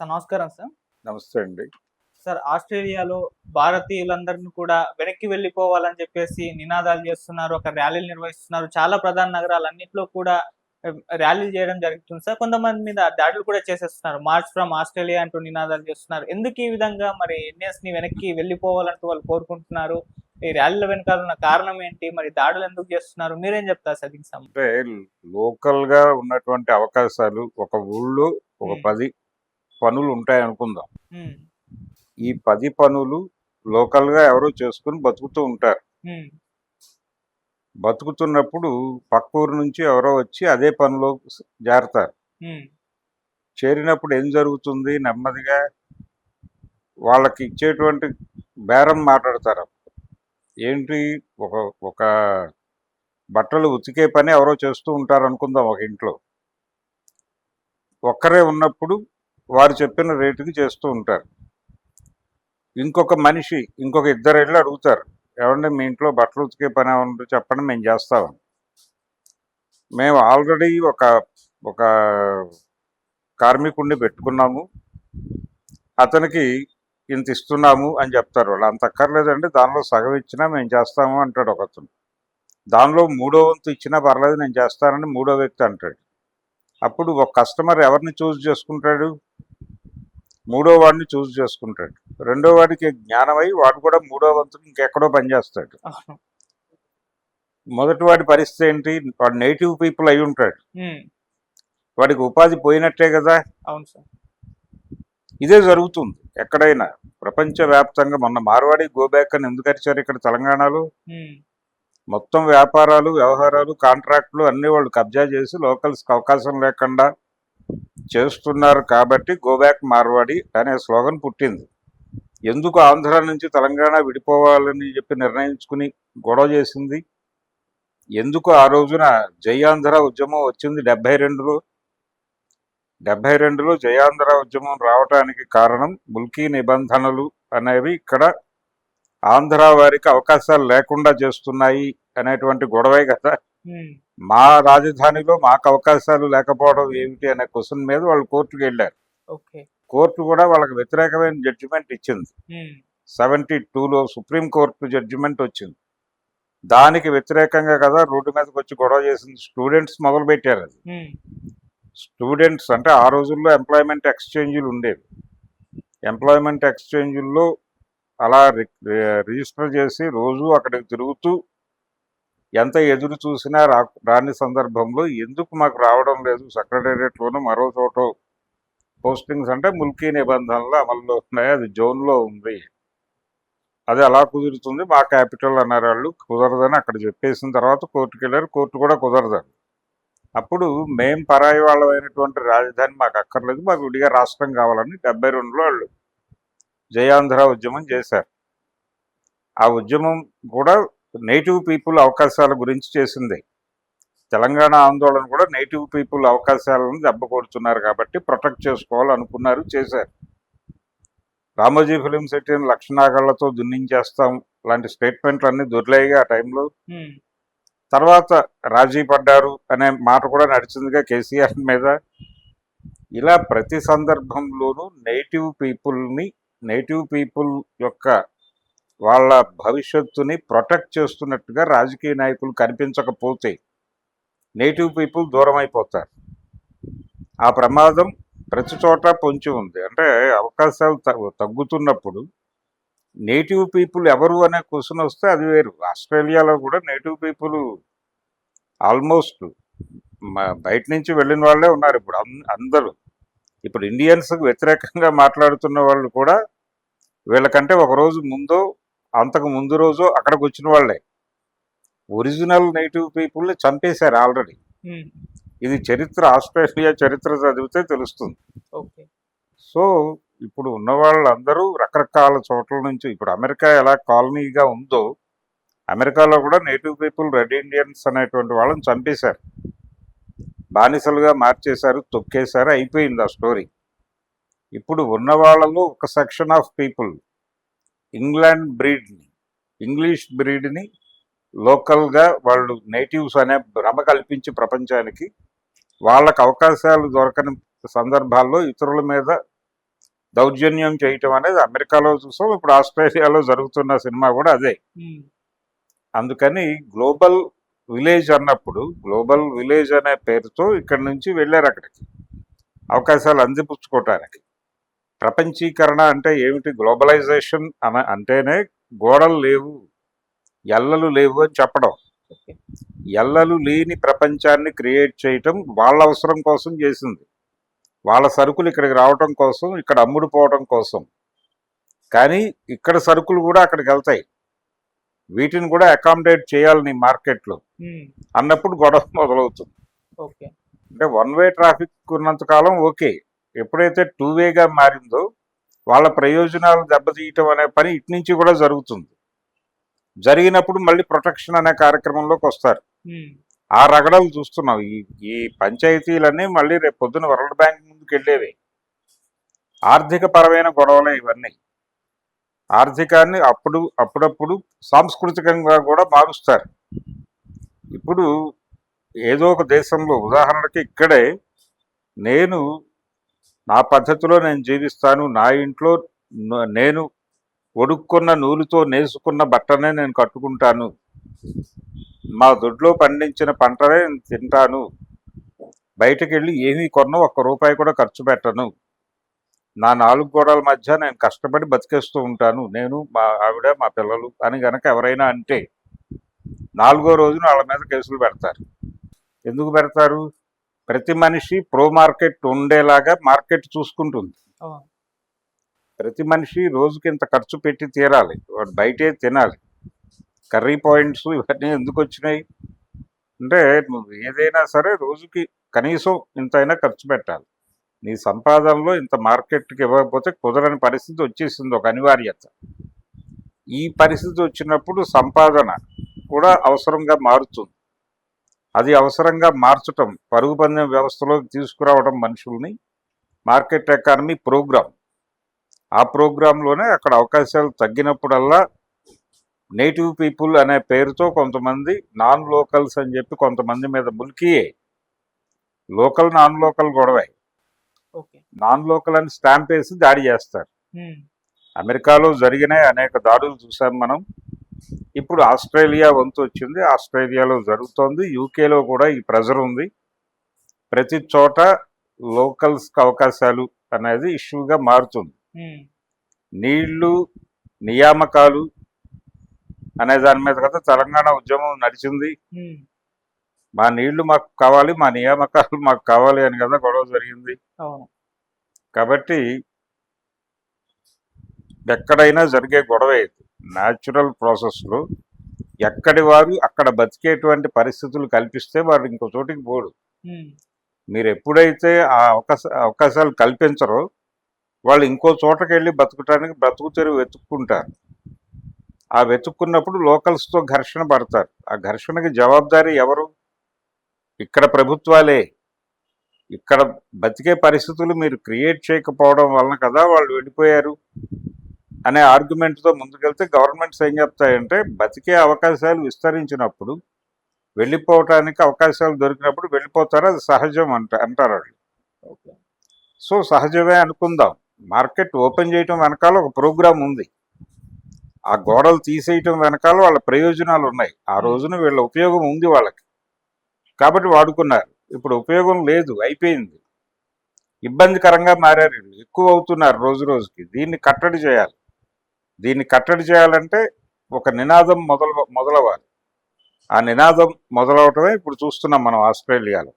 Sir నమస్కారం sir. నమస్తే అండి. సార్ ఆస్ట్రేలియాలో భారతీయులందరినీ కూడా వెనక్కి వెళ్ళిపోవాలని చెప్పేసి నినాదాలు చేస్తున్నారు ఒక ర్యాలీలు నిర్వహిస్తున్నారు. చాలా ప్రధాన నగరాలన్నింటిలో కూడా ర్యాలీలు చేయడం జరుగుతుంది సార్. కొంతమంది మీద దాడులు కూడా చేసేస్తున్నారు. మార్చ్ ఫ్రమ్ ఆస్ట్రేలియా అంటూ నినాదాలు చేస్తున్నారు. ఎందుకు ఈ విధంగా మరి ఎన్ఎస్ని వెనక్కి వెళ్ళిపోవాలంటూ వాళ్ళు కోరుకుంటున్నారు? ఈ ర్యాలీల వెనకాల ఉన్న కారణం ఏంటి? మరి దాడులు ఎందుకు చేస్తున్నారు? మీరేం చెప్తారు సార్ దీనికి అంటే లోకల్గా ఉన్నటువంటి అవకాశాలు ఒక ఊళ్ళో ఒక. పది పనులు ఉంటాయి అనుకుందాం ఈ పది పనులు లోకల్గా ఎవరో చేసుకుని బతుకుతూ ఉంటారు. బతుకుతున్నప్పుడు పక్క ఊరు నుంచి ఎవరో వచ్చి అదే పనిలో చేరతారు ఉమ్, చేరినప్పుడు ఏం జరుగుతుంది? నెమ్మదిగా వాళ్ళకి ఇచ్చేటువంటి బేరం మాట్లాడతారు. ఏంటి? ఒక ఒక బట్టలు ఉతికే పని ఎవరో చేస్తూ ఉంటారు అనుకుందాం ఒక ఇంట్లో. ఒక్కరే ఉన్నప్పుడు వారు చెప్పిన రేటుకి చేస్తూ ఉంటారు. ఇంకొక మనిషి ఇంకొక ఇద్దరు వెళ్ళి అడుగుతారు ఏమంటే మీ ఇంట్లో బట్టలు ఉతికే పని ఏమన్నా చెప్పండి మేము చేస్తామని. మేము ఆల్రెడీ ఒక ఒక కార్మికుడిని పెట్టుకున్నాము. అతనికి ఇంత ఇస్తున్నాము అని చెప్తారు వాళ్ళు. అంత అక్కర్లేదండి దానిలో సగం ఇచ్చినా మేము చేస్తాము అంటాడు ఒకతను. దానిలో మూడో వంతు ఇచ్చినా పర్లేదు నేను చేస్తానని మూడో వ్యక్తి అంటాడు. అప్పుడు ఒక కస్టమర్ ఎవరిని చూస్ చేసుకుంటాడు? మూడో వాడిని చూస్ చేసుకుంటాడు. రెండో వాడికి జ్ఞానమై వాడు కూడా మూడో వంతుకి ఇంకెక్కడో పనిచేస్తాడు. మొదటి వాడి పరిస్థితి ఏంటి? వాడు నేటివ్ పీపుల్ అయి ఉంటాడు. వాడికి ఉపాధి పోయినట్టే కదా? అవును సార్. ఇదే జరుగుతుంది. ఎక్కడైనా ప్రపంచవ్యాప్తంగా మొన్న మార్వాడి గోబ్యాక్ అని ఎందుకు అరిచారు ఇక్కడ తెలంగాణలో? మొత్తం వ్యాపారాలు వ్యవహారాలు కాంట్రాక్టులు అన్ని వాళ్ళు కబ్జా చేసి లోకల్స్కి అవకాశం లేకుండా చేస్తున్నారు కాబట్టి గోబ్యాక్ మార్వాడి అనే స్లోగన్ పుట్టింది. ఎందుకు ఆంధ్ర నుంచి తెలంగాణ విడిపోవాలని చెప్పి నిర్ణయించుకుని గొడవ చేసింది? ఎందుకు ఆ రోజున జయాంధ్ర ఉద్యమం వచ్చింది డెబ్బై రెండులో డెబ్బై రెండులో జయాంధ్ర ఉద్యమం రావటానికి కారణం ముల్కీ నిబంధనలు అనేవి ఇక్కడ ఆంధ్ర వారికి అవకాశాలు లేకుండా చేస్తున్నాయి అనేటువంటి గొడవే కదా. మా రాజధానిలో మాకు అవకాశాలు లేకపోవడం ఏమిటి అనే క్వశ్చన్ మీద వాళ్ళు కోర్టుకు వెళ్ళారు. కోర్టు కూడా వాళ్ళకి వ్యతిరేకమైన జడ్జిమెంట్ ఇచ్చింది. సెవెంటీ టూలో సుప్రీం కోర్టు జడ్జిమెంట్ వచ్చింది. దానికి వ్యతిరేకంగా కదా రోడ్డు మీదకి వచ్చి గొడవ చేసింది స్టూడెంట్స్ మొదలు పెట్టారు అది స్టూడెంట్స్ అంటే ఆ రోజుల్లో ఎంప్లాయ్మెంట్ ఎక్స్చేంజ్లు ఉండేవి. ఎంప్లాయ్మెంట్ ఎక్స్చేంజ్ల్లో అలా రి- రిజిస్టర్ చేసి రోజు అక్కడికి తిరుగుతూ ఎంత ఎదురు చూసినా రా రాని సందర్భంలో ఎందుకు మాకు రావడం లేదు? సెక్రటేరియట్లోనూ మరో చోట పోస్టింగ్స్ అంటే ముల్కీ నిబంధనలు అమల్లో ఉన్నాయి? అది జోన్లో ఉంది. అది అలా కుదురుతుంది. మా క్యాపిటల్ అన్నారు వాళ్ళు. కుదరదని అక్కడ చెప్పేసిన తర్వాత కోర్టుకు వెళ్ళారు. కోర్టు కూడా కుదరదని అప్పుడు మేం పరాయి వాళ్ళమైనటువంటి రాజధాని మాకు అక్కర్లేదు. మాకు విడిగా రాష్ట్రం కావాలని డెబ్బై రెండులో వాళ్ళు జయాంధ్ర ఉద్యమం చేశారు. ఆ ఉద్యమం కూడా నేటివ్ పీపుల్ అవకాశాల గురించి చేసింది. తెలంగాణ ఆందోళన కూడా నేటివ్ పీపుల్ అవకాశాలను దెబ్బ కొడుతున్నారు కాబట్టి ప్రొటెక్ట్ చేసుకోవాలనుకున్నారు చేశారు. రామోజీ ఫిలిం సిటీని లక్షనాగళ్ళతో దున్నించేస్తాం లాంటి స్టేట్మెంట్లు అన్ని దొరిలాయిగా ఆ టైంలో. తర్వాత రాజీ పడ్డారు అనే మాట కూడా నడిచిందిగా కేసీఆర్ మీద. ఇలా ప్రతి సందర్భంలోనూ నేటివ్ పీపుల్ని నేటివ్ పీపుల్ యొక్క వాళ్ళ భవిష్యత్తుని ప్రొటెక్ట్ చేస్తున్నట్టుగా రాజకీయ నాయకులు కనిపించకపోతే నేటివ్ పీపుల్ దూరం అయిపోతారు ఆ ప్రమాదం ప్రతి చోట పొంచి ఉంది. అంటే అవకాశాలు తగ్గు- తగ్గుతున్నప్పుడు నేటివ్ పీపుల్ ఎవరు అనే క్వశ్చన్ వస్తే అది వేరు. ఆస్ట్రేలియాలో కూడా నేటివ్ పీపుల్ ఆల్మోస్ట్ బయట నుంచి వెళ్ళిన వాళ్ళే ఉన్నారు ఇప్పుడు అందరూ. ఇప్పుడు ఇండియన్స్కి వ్యతిరేకంగా మాట్లాడుతున్న వాళ్ళు కూడా వీళ్ళకంటే ఒక రోజు ముందో అంతకు ముందు రోజు అక్కడికి వచ్చిన వాళ్ళే. ఒరిజినల్ నేటివ్ పీపుల్ని చంపేశారు ఆల్రెడీ ఉమ్, ఇది చరిత్ర ఆస్ట్రేలియా చరిత్ర చదివితే తెలుస్తుంది. సో ఇప్పుడు ఉన్న వాళ్ళందరూ రకరకాల చోట్ల నుంచి ఇప్పుడు అమెరికా ఎలా కాలనీగా ఉందో అమెరికాలో కూడా నేటివ్ పీపుల్ రెడ్ ఇండియన్స్ అనేటువంటి వాళ్ళని చంపేశారు. బానిసలుగా మార్చేశారు తొక్కేశారు అయిపోయింది ఆ స్టోరీ. ఇప్పుడు ఉన్న వాళ్ళలో ఒక సెక్షన్ ఆఫ్ పీపుల్ ఇంగ్లాండ్ బ్రీడ్ని ఇంగ్లీష్ బ్రీడ్ని లోకల్గా వాళ్ళు నేటివ్స్ అనే భ్రమ కల్పించి ప్రపంచానికి వాళ్ళకు అవకాశాలు దొరకని సందర్భాల్లో ఇతరుల మీద దౌర్జన్యం చేయటం అనేది అమెరికాలో చూసాం ఇప్పుడు ఆస్ట్రేలియాలో జరుగుతున్న సినిమా కూడా అదే. అందుకని గ్లోబల్ విలేజ్ అన్నప్పుడు గ్లోబల్ విలేజ్ అనే పేరుతో ఇక్కడ నుంచి వెళ్ళారు అక్కడికి. అవకాశాలు అందిపుచ్చుకోవటానికి. ప్రపంచీకరణ అంటే ఏమిటి? గ్లోబలైజేషన్ అన అంటేనే గోడలు లేవు ఎల్లలు లేవు అని చెప్పడం. ఎల్లలు లేని ప్రపంచాన్ని క్రియేట్ చేయటం వాళ్ళ అవసరం కోసం చేసింది. వాళ్ళ సరుకులు ఇక్కడికి రావటం కోసం ఇక్కడ అమ్ముడుపోవటం కోసం. కానీ ఇక్కడ సరుకులు కూడా అక్కడికి వెళ్తాయి. వీటిని కూడా అకామిడేట్ చేయాలి నీ మార్కెట్లో. అన్నప్పుడు గొడవ మొదలవుతుంది. అంటే వన్ వే ట్రాఫిక్ ఉన్నంత కాలం ఓకే. ఎప్పుడైతే టూ వేగా మారిందో వాళ్ళ ప్రయోజనాలు దెబ్బతీయటం అనే పని ఇటు నుంచి కూడా జరుగుతుంది. జరిగినప్పుడు మళ్ళీ ప్రొటెక్షన్ అనే కార్యక్రమంలోకి వస్తారు. ఆ రగడలు చూస్తున్నాం ఈ ఈ పంచాయతీలన్నీ మళ్ళీ రేపు పొద్దున వరల్డ్ బ్యాంక్ ముందుకు వెళ్ళేవి ఆర్థిక పరమైన గొడవలే ఇవన్నీ. ఆర్థికాన్ని అప్పుడు అప్పుడప్పుడు సాంస్కృతికంగా కూడా మారుస్తారు. ఇప్పుడు ఏదో ఒక దేశంలో ఉదాహరణకి ఇక్కడే నేను నా పద్ధతిలో నేను జీవిస్తాను నా ఇంట్లో నేను ఒడుక్కున్న నూలుతో నేసుకున్న బట్టనే నేను కట్టుకుంటాను మా దొడ్లో పండించిన పంటనే నేను తింటాను బయటకు వెళ్ళి ఏమీ కొన్నా ఒక్క రూపాయి కూడా ఖర్చు పెట్టను. నా నాలుగు గోడల మధ్య నేను కష్టపడి బతికేస్తూ ఉంటాను. నేను మా ఆవిడ మా పిల్లలు అని గనక ఎవరైనా అంటే నాలుగో రోజున వాళ్ళ మీద కేసులు పెడతారు. ఎందుకు పెడతారు? ప్రతి మనిషి ప్రో మార్కెట్ ఉండేలాగా మార్కెట్ చూసుకుంటుంది. ప్రతి మనిషి రోజుకి ఇంత ఖర్చు పెట్టి తీరాలి. వాడు బయటే తినాలి. కర్రీ పాయింట్స్ ఇవన్నీ ఎందుకు వచ్చినాయి? అంటే నువ్వు ఏదైనా సరే రోజుకి కనీసం ఇంతైనా ఖర్చు పెట్టాలి. నీ సంపాదనలో ఇంత మార్కెట్కి ఇవ్వకపోతే కుదరని పరిస్థితి వచ్చేసింది ఒక అనివార్యత. ఈ పరిస్థితి వచ్చినప్పుడు సంపాదన కూడా అవసరంగా మారుతుంది. అది అవసరంగా మార్చటం పరుగు పందెం వ్యవస్థలోకి తీసుకురావడం మనుషుల్ని మార్కెట్ ఎకానమీ ప్రోగ్రామ్. ఆ ప్రోగ్రాంలోనే అక్కడ అవకాశాలు తగ్గినప్పుడల్లా నేటివ్ పీపుల్ అనే పేరుతో కొంతమంది నాన్ లోకల్స్ అని చెప్పి కొంతమంది మీద ములికియే. లోకల్ నాన్ లోకల్ గొడవే. నాన్ లోకల్ అని స్టాంప్ వేసి దాడి చేస్తారు. అమెరికాలో జరిగిన అనేక దాడులు చూసాం మనం. ఇప్పుడు ఆస్ట్రేలియా వంతు వచ్చింది. ఆస్ట్రేలియాలో జరుగుతోంది. యూకేలో కూడా ఈ ప్రెజర్ ఉంది. ప్రతి చోట లోకల్స్కి అవకాశాలు అనేది ఇష్యూగా మారుతుంది. నీళ్ళు నియామకాలు అనే దాని మీద కదా తెలంగాణ ఉద్యమం నడిచింది. మా నీళ్ళు మాకు కావాలి మా నియామకాలు మాకు కావాలి అని కదా గొడవ జరిగింది. కాబట్టి ఎక్కడైనా జరిగే గొడవ ఇది. న్యాచురల్ ప్రాసెస్లో ఎక్కడి వారు అక్కడ బతికేటువంటి పరిస్థితులు కల్పిస్తే వాడు ఇంకో చోటికి పోడు మీరు ఎప్పుడైతే ఆ అవకాశ అవకాశాలు కల్పించరో వాళ్ళు ఇంకో చోటకి వెళ్ళి బతకటానికి బ్రతుకు తెరువు వెతుక్కుంటారు. ఆ వెతుక్కున్నప్పుడు లోకల్స్తో ఘర్షణ పడతారు. ఆ ఘర్షణకి జవాబారి ఎవరు? ఇక్కడ ప్రభుత్వాలే ఇక్కడ బతికే పరిస్థితులు మీరు క్రియేట్ చేయకపోవడం వలన కదా వాళ్ళు వెళ్ళిపోయారు? అనే ఆర్గ్యుమెంట్తో ముందుకెళ్తే గవర్నమెంట్స్ ఏం చెప్తాయంటే బతికే అవకాశాలు విస్తరించినప్పుడు వెళ్ళిపోవటానికి అవకాశాలు దొరికినప్పుడు వెళ్ళిపోతారు అది సహజం అంట అంటారు వాళ్ళు. ఓకే. సో సహజమే అనుకుందాం. మార్కెట్ ఓపెన్ చేయటం వెనకాల ఒక ప్రోగ్రామ్ ఉంది. ఆ గోడలు తీసేయటం వెనకాల వాళ్ళ ప్రయోజనాలు ఉన్నాయి. ఆ రోజున వీళ్ళ ఉపయోగం ఉంది వాళ్ళకి. కాబట్టి వాడుకున్నారు. ఇప్పుడు ఉపయోగం లేదు అయిపోయింది. ఇబ్బందికరంగా మారారు ఎక్కువ అవుతున్నారు రోజు రోజుకి. దీన్ని కట్టడి చేయాలి. దీన్ని కట్టడి చేయాలంటే ఒక నినాదం మొదల మొదలవ్వాలి. ఆ నినాదం మొదలవటమే ఇప్పుడు చూస్తున్నాం మనం ఆస్ట్రేలియాలో.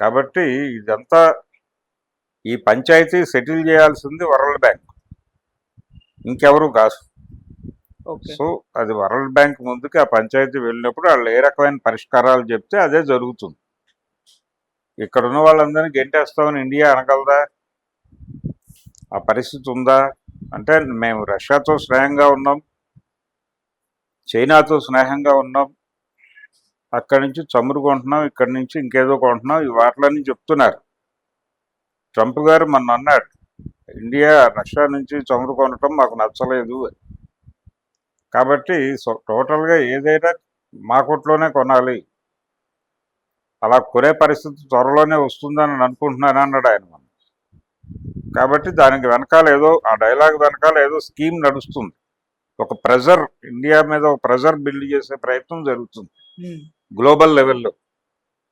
కాబట్టి ఇదంతా ఈ పంచాయతీ సెటిల్ చేయాల్సింది వరల్డ్ బ్యాంక్. ఇంకెవరూ కాదు. సో అది వరల్డ్ బ్యాంక్ ముందుకి ఆ పంచాయతీ వెళ్ళినప్పుడు వాళ్ళు ఏ రకమైన పరిష్కారాలు చెప్తే అదే జరుగుతుంది. ఇక్కడ ఉన్న వాళ్ళందరినీ గెంటేస్తామని ఇండియా అనగలదా? ఆ పరిస్థితి ఉందా? అంటే మేము రష్యాతో స్నేహంగా ఉన్నాం. చైనాతో స్నేహంగా ఉన్నాం. అక్కడి నుంచి చమురు కొంటున్నాం ఇక్కడి నుంచి ఇంకేదో కొంటున్నాం ఈ వాటిలని చెప్తున్నారు. ట్రంప్ గారు మొన్న అన్నాడు ఇండియా రష్యా నుంచి చమురు కొనటం మాకు నచ్చలేదు అని. కాబట్టి సో టోటల్గా ఏదైనా మా కొట్లోనే కొనాలి. అలా కొనే పరిస్థితి త్వరలోనే వస్తుందని నేను అనుకుంటున్నాను అన్నాడు ఆయన మొన్న కాబట్టి దానికి వెనకాల ఏదో ఆ డైలాగ్ వెనకాల ఏదో స్కీమ్ నడుస్తుంది. ఒక ప్రెజర్ ఇండియా మీద ఒక ప్రెజర్ బిల్డ్ చేసే ప్రయత్నం జరుగుతుంది. గ్లోబల్ లెవెల్లో.